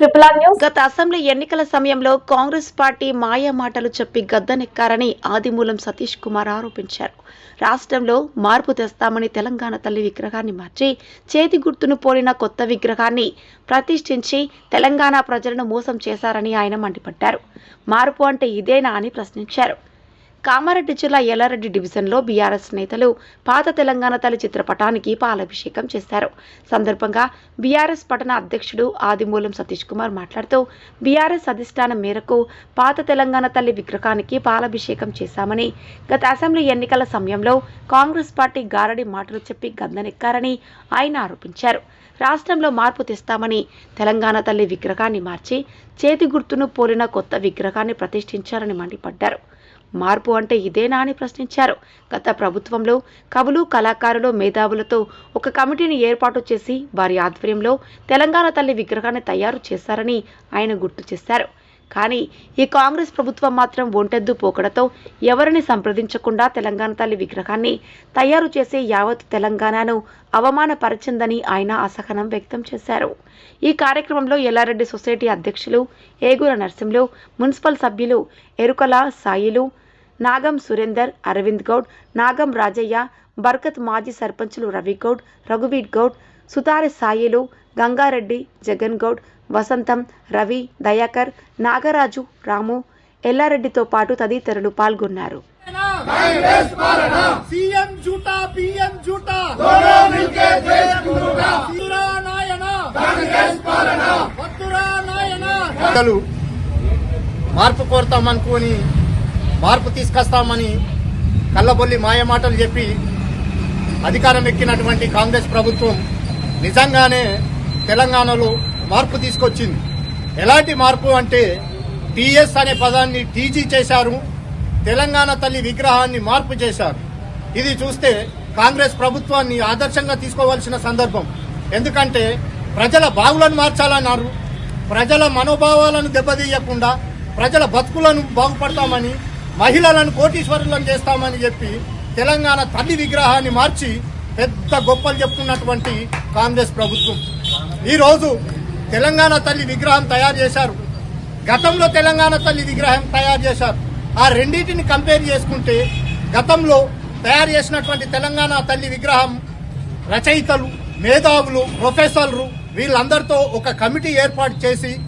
Triple R news గత assembly ఎన్నికల సమయంలో కాంగ్రెస్ పార్టీ మాయ మాటలు చెప్పి గద్దనెక్కారని ఆదిమూలం సతీష్ కుమార్ ఆరోపించారు. రాష్ట్రంలో మార్పు తెస్తామని తెలంగాణ తల్లి విగ్రహాన్ని మార్చి చేతి గుర్తును పోలిన కొత్త విగ్రహాన్ని ప్రతిష్ఠించి తెలంగాణ ప్రజలను మోసం చేశారని ఆయన మండిపడ్డారు. మార్పు అంటే ఇదేనా అని ప్రశ్నించారు. కామారెడ్డి జిల్లా ఎల్లారెడ్డి డివిజన్లో బీఆర్ఎస్ నేతలు పాత తెలంగాణ తల్లి చిత్రపటానికి పాలాభిషేకం చేశారు. సందర్భంగా బీఆర్ఎస్ పట్టణ అధ్యక్షుడు ఆదిమూలం సతీష్ కుమార్ మాట్లాడుతూ బీఆర్ఎస్ అధిష్టానం మేరకు పాత తెలంగాణ తల్లి విగ్రహానికి పాలాభిషేకం చేశామని గత అసెంబ్లీ ఎన్నికల సమయంలో కాంగ్రెస్ పార్టీ గారడి మాటలు చెప్పి గందనెక్కారని ఆయన ఆరోపించారు. రాష్ట్రంలో మార్పు తెస్తామని తెలంగాణ తల్లి విగ్రహాన్ని మార్చి చేతి గుర్తును పోలిన కొత్త విగ్రహాన్ని ప్రతిష్ఠించారని మండిపడ్డారు. మార్పు అంటే ఇదేనా అని ప్రశ్నించారు. గత ప్రభుత్వంలో కవులు కళాకారులు మేధావులతో ఒక కమిటీని ఏర్పాటు చేసి వారి ఆధ్వర్యంలో తెలంగాణ తల్లి విగ్రహాన్ని తయారు చేశారని ఆయన గుర్తు చేశారు. కానీ ఈ కాంగ్రెస్ ప్రభుత్వం మాత్రం ఒంటెద్దు పోకడతో ఎవరిని సంప్రదించకుండా తెలంగాణ తల్లి విగ్రహాన్ని తయారు చేసే యావత్ తెలంగాణను అవమానపరిచిందని ఆయన అసహనం వ్యక్తం చేశారు. ఈ కార్యక్రమంలో ఎల్లారెడ్డి సొసైటీ అధ్యక్షులు ఏగుల నర్సింహులు మున్సిపల్ సభ్యులు ఎరుకల సాయిలు నాగం సురేందర్ అరవింద్ గౌడ్ నాగం రాజయ్య బర్కత్ మాజీ సర్పంచులు రవిగౌడ్ రఘువీర్ గౌడ్ సుతారి సాయిలు గంగారెడ్డి జగన్ గౌడ్ వసంతం రవి దయాకర్ నాగరాజు రాము ఎల్లారెడ్డితో పాటు తదితరులు పాల్గొన్నారు. మార్పు కోరుతాం అనుకోని మార్పు తీసుకొస్తామని కళ్ళబొల్లి మాయమాటలు చెప్పి అధికారం ఎక్కినటువంటి కాంగ్రెస్ ప్రభుత్వం నిజంగానే తెలంగాణలో మార్పు తీసుకొచ్చింది. ఎలాంటి మార్పు అంటే టీఎస్ అనే పదాన్ని టీజీ చేశారు తెలంగాణ తల్లి విగ్రహాన్ని మార్పు చేశారు. ఇది చూస్తే కాంగ్రెస్ ప్రభుత్వాన్ని ఆదర్శంగా తీసుకోవాల్సిన సందర్భం. ఎందుకంటే ప్రజల బాగులను మార్చాలన్నారు ప్రజల మనోభావాలను దెబ్బతీయకుండా ప్రజల బతుకులను బాగుపడతామని మహిళలను కోటీశ్వరులను చేస్తామని చెప్పి తెలంగాణ తల్లి విగ్రహాన్ని మార్చి పెద్ద గొప్పలు చెప్పుకున్నటువంటి కాంగ్రెస్ ప్రభుత్వం. ఈరోజు తెలంగాణ తల్లి విగ్రహం తయారు చేశారు. గతంలో తెలంగాణ తల్లి విగ్రహం తయారు చేశారు. ఆ రెండింటిని కంపేర్ చేసుకుంటే గతంలో తయారు చేసినటువంటి తెలంగాణ తల్లి విగ్రహం రచయితలు మేధావులు ప్రొఫెసర్లు వీళ్ళందరితో ఒక కమిటీ ఏర్పాటు చేసి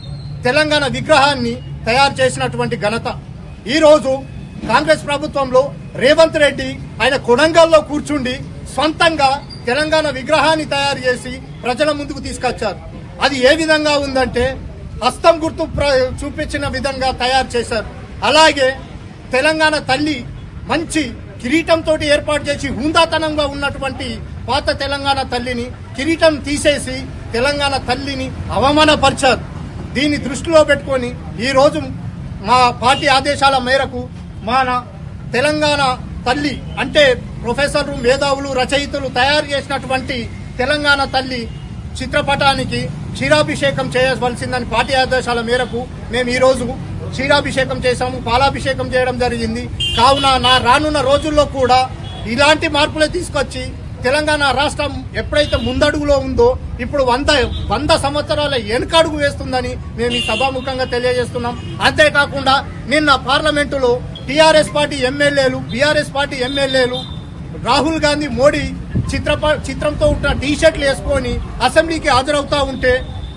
తెలంగాణ విగ్రహాన్ని తయారు చేసినటువంటి ఘనత. ఈరోజు కాంగ్రెస్ ప్రభుత్వంలో రేవంత్ రెడ్డి ఆయన కొడంగల్లో కూర్చుండి సొంతంగా తెలంగాణ విగ్రహాన్ని తయారు చేసి ప్రజల ముందుకు తీసుకొచ్చారు. అది ఏ విధంగా ఉందంటే హస్తం గుర్తు ప్ర- చూపించిన విధంగా తయారు చేశారు. అలాగే తెలంగాణ తల్లి మంచి కిరీటంతో ఏర్పాటు చేసి హుందాతనంగా ఉన్నటువంటి పాత తెలంగాణ తల్లిని కిరీటం తీసేసి తెలంగాణ తల్లిని అవమానపరిచారు. దీన్ని దృష్టిలో పెట్టుకొని ఈరోజు మా పార్టీ ఆదేశాల మేరకు మన తెలంగాణ తల్లి అంటే ప్రొఫెసర్లు మేధావులు రచయితలు తయారు చేసినటువంటి తెలంగాణ తల్లి చిత్రపటానికి క్షీరాభిషేకం చేయవలసిందని పార్టీ ఆదేశాల మేరకు మేము ఈ రోజు క్షీరాభిషేకం చేశాము పాలాభిషేకం చేయడం జరిగింది. కావున నా రానున్న రోజుల్లో కూడా ఇలాంటి మార్పులే తీసుకొచ్చి తెలంగాణ రాష్ట్రం ఎప్పుడైతే ముందడుగులో ఉందో ఇప్పుడు వంద వంద సంవత్సరాల వెనుకడుగు వేస్తుందని మేము ఈ సభాముఖంగా తెలియజేస్తున్నాం. అంతేకాకుండా నిన్న పార్లమెంటులో టీఆర్ఎస్ పార్టీ ఎమ్మెల్యేలు బీఆర్ఎస్ పార్టీ ఎమ్మెల్యేలు రాహుల్ గాంధీ మోడీ చిత్రప చిత్రంతో ఉన్న టీ షర్ట్లు వేసుకొని అసెంబ్లీకి హాజరవుతా ఉంటే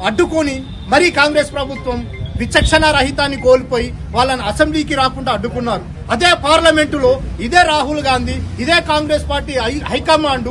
అడ్డుకొని మరీ కాంగ్రెస్ ప్రభుత్వం విచక్షణ రహితాన్ని కోల్పోయి వాళ్ళని అసెంబ్లీకి రాకుండా అడ్డుకున్నారు. అదే పార్లమెంటులో ఇదే రాహుల్ గాంధీ ఇదే కాంగ్రెస్ పార్టీ హైకమాండ్